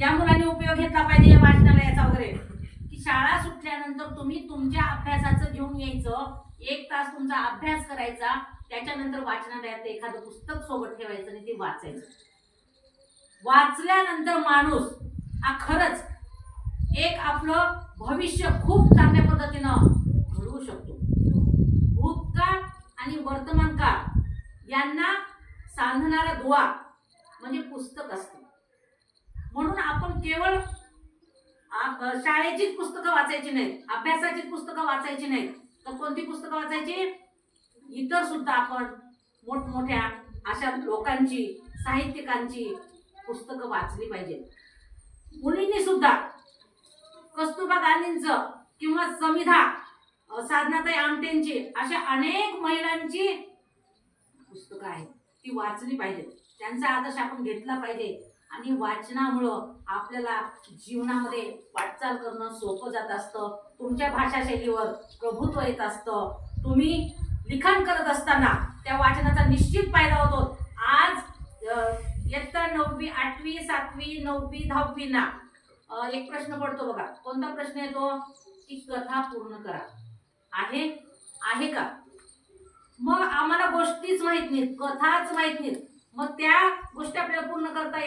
या मुलांनी उपयोग घेतला पाहिजे या वाचनालयाचा वगैरे. की शाळा सुटल्यानंतर तुम्ही तुमच्या अभ्यासाचं घेऊन यायचं एक तास तुमचा अभ्यास करायचा त्याच्यानंतर वाचनालयात एखादं पुस्तक सोबत ठेवायचं आणि ते वाचायचं. वाचल्यानंतर माणूस हा खरंच एक आपलं भविष्य खूप चांगल्या पद्धतीनं घडवू शकतो. भूतकाळ आणि वर्तमान काळ यांना सांधणारा दुवा म्हणजे पुस्तक असतं. म्हणून आपण केवळ आप- शाळेचीच पुस्तकं वाचायची नाहीत अभ्यासाचीच पुस्तकं वाचायची नाहीत तर कोणती पुस्तकं वाचायची? इतर सुद्धा आपण मोठमोठ्या अशा लोकांची साहित्यिकांची पुस्तकं वाचली पाहिजेत मुलींनी सुद्धा कस्तुरबा गांधींचं किंवा समिधा साधनाताई आमटेंची अशा अनेक महिलांची पुस्तकं आहेत ती वाचली पाहिजेत. त्यांचा आदर्श आपण घेतला पाहिजे. आणि वाचनामुळं आपल्याला जीवनामध्ये वाटचाल करणं सोपं जात असतं. तुमच्या भाषाशैलीवर प्रभुत्व येत असतं. तुम्ही लिखाण करत असताना त्या वाचनाचा निश्चित फायदा होतो. आज इयत्ता नववी आठवी सातवी नववी दहावीना एक प्रश्न पडतो बघा. कोणता प्रश्न येतो? की कथा पूर्ण करा. आहे? आहे का? मग आम्हाला गोष्टीच माहीत नाहीत कथाच माहीत नाहीत. मग त्या गोष्टी आपल्याला पूर्ण करता येत